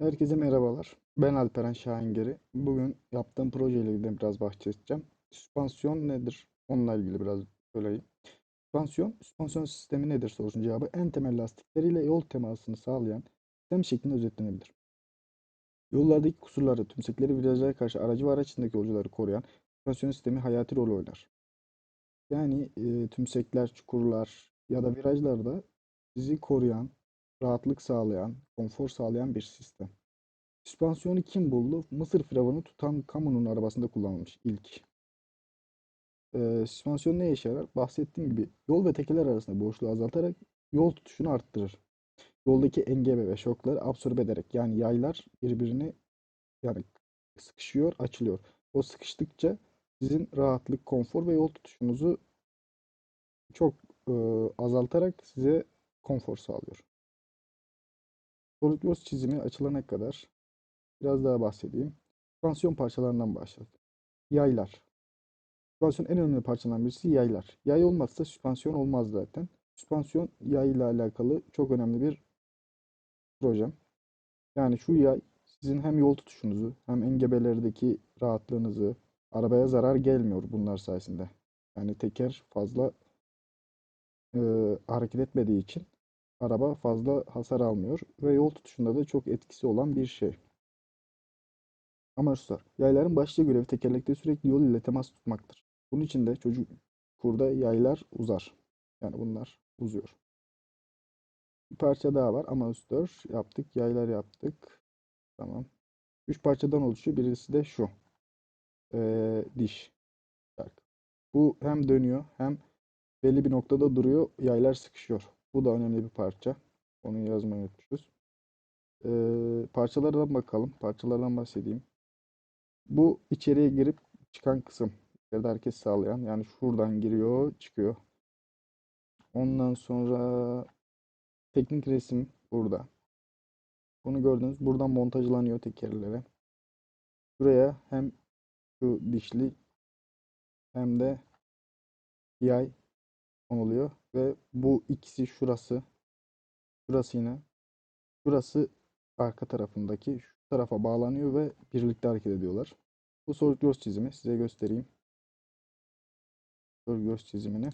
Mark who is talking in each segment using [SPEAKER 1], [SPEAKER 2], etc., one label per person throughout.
[SPEAKER 1] Herkese merhabalar. Ben Alperen Şahingeri. Bugün yaptığım projeyle ilgili biraz bahsedeceğim. Süspansiyon nedir? Onunla ilgili biraz söyleyeyim. Süspansiyon, süspansiyon sistemi nedir sorusunun cevabı en temel lastikleriyle yol temasını sağlayan sistem şeklinde özetlenebilir. Yollardaki kusurları, tümsekleri, virajlara karşı aracı ve araç içindeki yolcuları koruyan süspansiyon sistemi hayati rol oynar. Yani e, tümsekler, çukurlar ya da virajlarda sizi koruyan, rahatlık sağlayan, konfor sağlayan bir sistem. Süspansiyonu kim buldu? Mısır firavunu Tutankamon'un arabasında kullanılmış ilk. Ee, süspansiyon ne işe yarar? Bahsettiğim gibi yol ve tekerler arasında boşluğu azaltarak yol tutuşunu arttırır. Yoldaki engebe ve şokları absorbe ederek yani yaylar birbirini yani sıkışıyor, açılıyor. O sıkıştıkça sizin rahatlık, konfor ve yol tutuşunuzu çok e, azaltarak size konfor sağlıyor. SolidWorks çizimi açılana kadar biraz daha bahsedeyim. Süspansiyon parçalarından başladık. Yaylar. Süspansiyon en önemli parçalarından birisi yaylar. Yay olmazsa süspansiyon olmaz zaten. Süspansiyon yay ile alakalı çok önemli bir projem. Yani şu yay sizin hem yol tutuşunuzu hem engebelerdeki rahatlığınızı arabaya zarar gelmiyor bunlar sayesinde. Yani teker fazla e, hareket etmediği için araba fazla hasar almıyor ve yol tutuşunda da çok etkisi olan bir şey. Amaçlar. Yayların başlıca görevi tekerlekte sürekli yol ile temas tutmaktır. Bunun için de çocuk kurda yaylar uzar. Yani bunlar uzuyor. Bir parça daha var. Amortisör yaptık. Yaylar yaptık. Tamam. Üç parçadan oluşuyor. Birisi de şu. Ee, diş. Bu hem dönüyor hem belli bir noktada duruyor. Yaylar sıkışıyor. Bu da önemli bir parça. Onu yazmayı unutmuşuz. Ee, parçalardan bakalım. Parçalardan bahsedeyim. Bu içeriye girip çıkan kısım. İçeride hareket sağlayan. Yani şuradan giriyor, çıkıyor. Ondan sonra teknik resim burada. Bunu gördünüz. Buradan montajlanıyor tekerlere. Buraya hem şu dişli hem de yay konuluyor ve bu ikisi şurası şurası yine şurası arka tarafındaki şu tarafa bağlanıyor ve birlikte hareket ediyorlar. Bu SolidWorks çizimi size göstereyim. SolidWorks çizimini.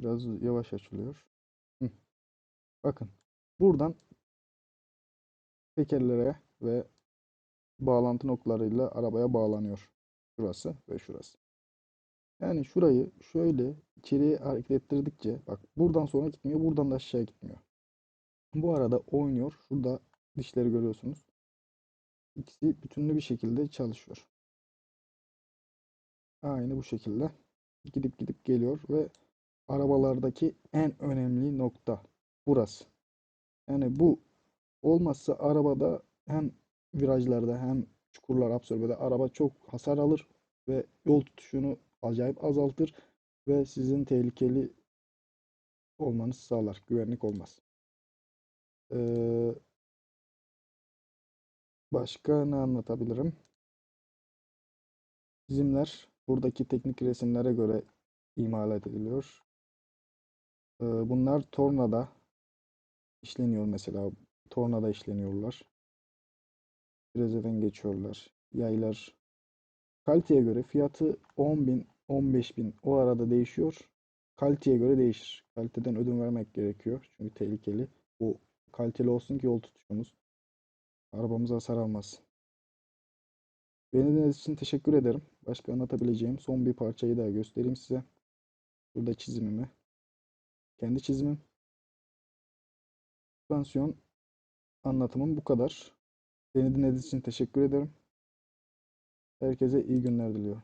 [SPEAKER 1] Biraz yavaş açılıyor. Hı. Bakın. Buradan tekerlere ve bağlantı noktalarıyla arabaya bağlanıyor. Şurası ve şurası. Yani şurayı şöyle içeriye hareket ettirdikçe bak buradan sonra gitmiyor, buradan da aşağı gitmiyor. Bu arada oynuyor. Şurada dişleri görüyorsunuz. İkisi bütünlü bir şekilde çalışıyor. Aynı bu şekilde gidip gidip geliyor ve arabalardaki en önemli nokta burası. Yani bu olmazsa arabada hem virajlarda hem çukurlar absorbede araba çok hasar alır ve yol tutuşunu acayip azaltır ve sizin tehlikeli olmanızı sağlar. Güvenlik olmaz. Ee, başka ne anlatabilirim? Çizimler buradaki teknik resimlere göre imalat ediliyor. Bunlar tornada işleniyor mesela. Tornada işleniyorlar. Frezeden geçiyorlar. Yaylar kaliteye göre fiyatı 10 bin, 15 bin o arada değişiyor. Kaliteye göre değişir. Kaliteden ödün vermek gerekiyor. Çünkü tehlikeli. Bu kaliteli olsun ki yol tutuşumuz. Arabamız hasar almaz. Beni dinlediğiniz için teşekkür ederim. Başka anlatabileceğim son bir parçayı daha göstereyim size. Burada çizimimi. Kendi çizimim. Süspansiyon anlatımım bu kadar. Beni dinlediğiniz için teşekkür ederim. Herkese iyi günler diliyorum.